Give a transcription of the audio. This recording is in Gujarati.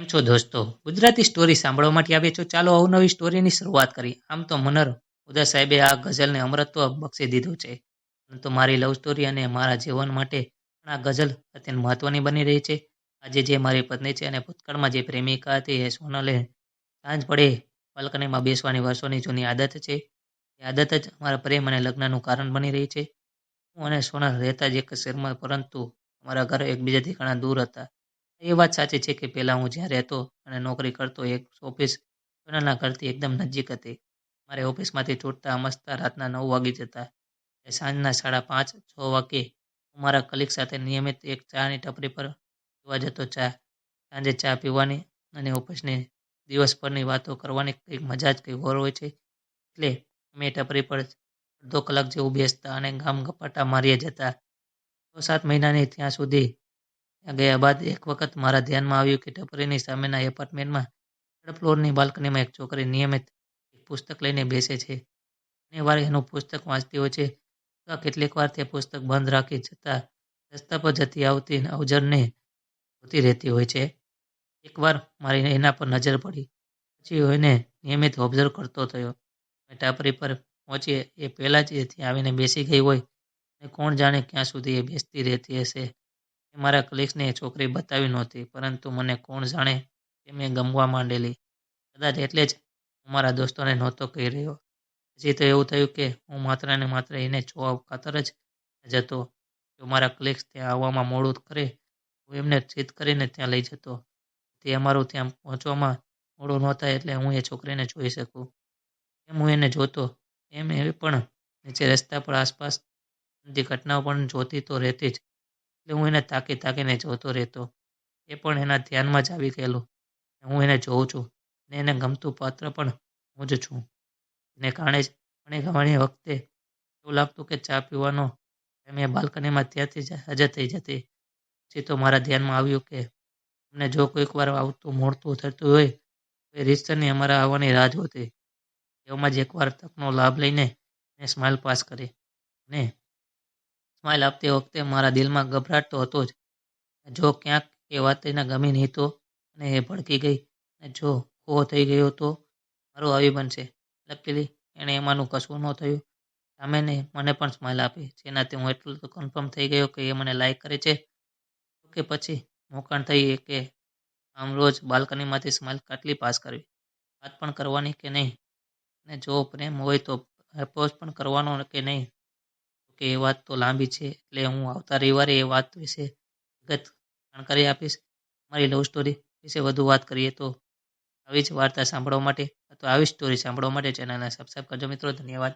કેમ છો દોસ્તો? ગુજરાતી સ્ટોરી સાંભળવા માટે આવ્યા છો? ચાલો અવનવી સ્ટોરીની શરૂઆત કરી આમ તો મનર ઉદા સાહેબે આ ગઝલને અમરત્વ બક્ષી દીધું છે. પરંતુ મારી લવ સ્ટોરી અને મારા જીવન માટે પણ આ ગઝલ અત્યંત મહત્વની બની રહી છે. આજે જે મારી પત્ની છે અને ભૂતકાળમાં જે પ્રેમિકા હતી એ સોનલે સાંજ પડે બાલ્કનીમાં બેસવાની વર્ષોની જૂની આદત છે. એ આદત જ અમારા પ્રેમ અને લગ્નનું કારણ બની રહી છે. હું અને સોનલ રહેતા જ એક શહેરમાં, પરંતુ અમારા ઘર એકબીજાથી ઘણા દૂર હતા. એ વાત સાચી છે કે પહેલાં હું જ્યાં રહેતો અને નોકરી કરતો એક ઓફિસ સોનલના ઘરથી એકદમ નજીક હતી. મારે ઓફિસમાંથી છૂટતા અમસ્તા રાતના નવ વાગી જતા. સાંજના સાડા પાંચ, છ વાગે હું મારા કલીગ સાથે નિયમિત એક ચાની ટપરી પર પીવા જતો ચા. સાંજે ચા પીવાની અને ઓફિસની દિવસભરની વાતો કરવાની કંઈક મજા જ કંઈક ઓર હોય છે. એટલે અમે ટપરી પર અડધો કલાક જેવું બેસતા અને ગામ ગપાટા મારીએ જતા. છ સાત મહિનાની ત્યાં સુધી ગયા બાદ એક વખત મારા ધ્યાનમાં આવ્યું કે ટપરીની સામેના એપાર્ટમેન્ટમાં થર્ડ ફ્લોરની બાલ્કનીમાં એક છોકરી નિયમિત એક પુસ્તક લઈને બેસે છે. ઘણી વાર એનું પુસ્તક વાંચતી હોય છે. અથવા કેટલીક વાર તે પુસ્તક બંધ રાખી જતા રસ્તા પર જતી આવતી અવજરને જોતી રહેતી હોય છે. એકવાર મારી એના પર નજર પડી. પછી એને નિયમિત ઓબ્ઝર્વ કરતો થયો. ટાપરી પર પહોંચી એ પહેલાં જ એ ત્યાં આવીને બેસી ગઈ હોય અને કોણ જાણે ક્યાં સુધી એ બેસતી રહેતી હશે. મારા કલીગ્સને છોકરી બતાવી નહોતી, પરંતુ મને કોણ જાણે કે મેં ગમવા માંડેલી. કદાચ એટલે જ હું મારા દોસ્તોને નહોતો કહી રહ્યો. પછી તો એવું થયું કે હું માત્ર ને માત્ર એને જોવા ખાતર જ જતો જો મારા ક્લિક્સ ત્યાં આવવામાં મોડું કરે, હું એમને જીદ કરીને ત્યાં લઈ જતો. તે અમારું ત્યાં પહોંચવામાં મોડું ન થાય એટલે હું એ છોકરીને જોઈ શકું. એમ હું એને જોતો. એમ એ પણ નીચે રસ્તા પર આસપાસ ઘટનાઓ પણ જોતી તો રહેતી જ. એટલે હું એને તાકી તાકીને જોતો રહેતો. એ પણ એના ધ્યાનમાં જ આવી ગયેલું. હું એને જોઉં છું. ને એને ગમતું પાત્ર પણ હું જ છું. એને કારણે જ ઘણી ગવાની વખતે એવું લાગતું કે ચા પીવાનો એમ એ બાલ્કનીમાં ત્યાંથી જ હાજર થઈ જતી. પછી તો મારા ધ્યાનમાં આવ્યું કે અમને જો કોઈક વાર આવતું મોડતું થતું હોય, તો એ રીતસરની અમારા આવવાની રાહ જોતી. એવામાં જ એકવાર તકનો લાભ લઈને મેં સ્માઇલ પાસ કરી. અને સ્માઇલ આપતી વખતે મારા દિલમાં ગભરાટ તો હતો જ. જો ક્યાંક એ વાત એને ગમી નહીં તો? અને એ ભડકી ગઈ. અને જો ઓહો થઈ ગયો તો? મારું આવી બનશે. લકીલી, એણે એમાંનું કશું ન થયું. સામેને મને પણ સ્માઇલ આપી. જેનાથી હું એટલું તો કન્ફર્મ થઈ ગયો કે એ મને લાઈક કરે છે. કે પછી મોકાણ થઈ કે આમ રોજ બાલ્કનીમાંથી સ્માઇલ કેટલી પાસ કરવી. વાત પણ કરવાની કે નહીં? અને જો પ્રેમ હોય તો એપ્રોચ પણ કરવાનો કે નહીં? કે એ વાત તો લાંબી છે, એટલે હું આવતા રવિવારે એ વાત વિશે વિગત જાણકારી આપીશ. મારી લવ સ્ટોરી વિશે વધુ વાત કરીએ તો આવી જ વાર્તા સાંભળવા માટે અથવા આવી સ્ટોરી સાંભળવા માટે ચેનલને સબસ્ક્રાઈબ કરજો મિત્રો. ધન્યવાદ.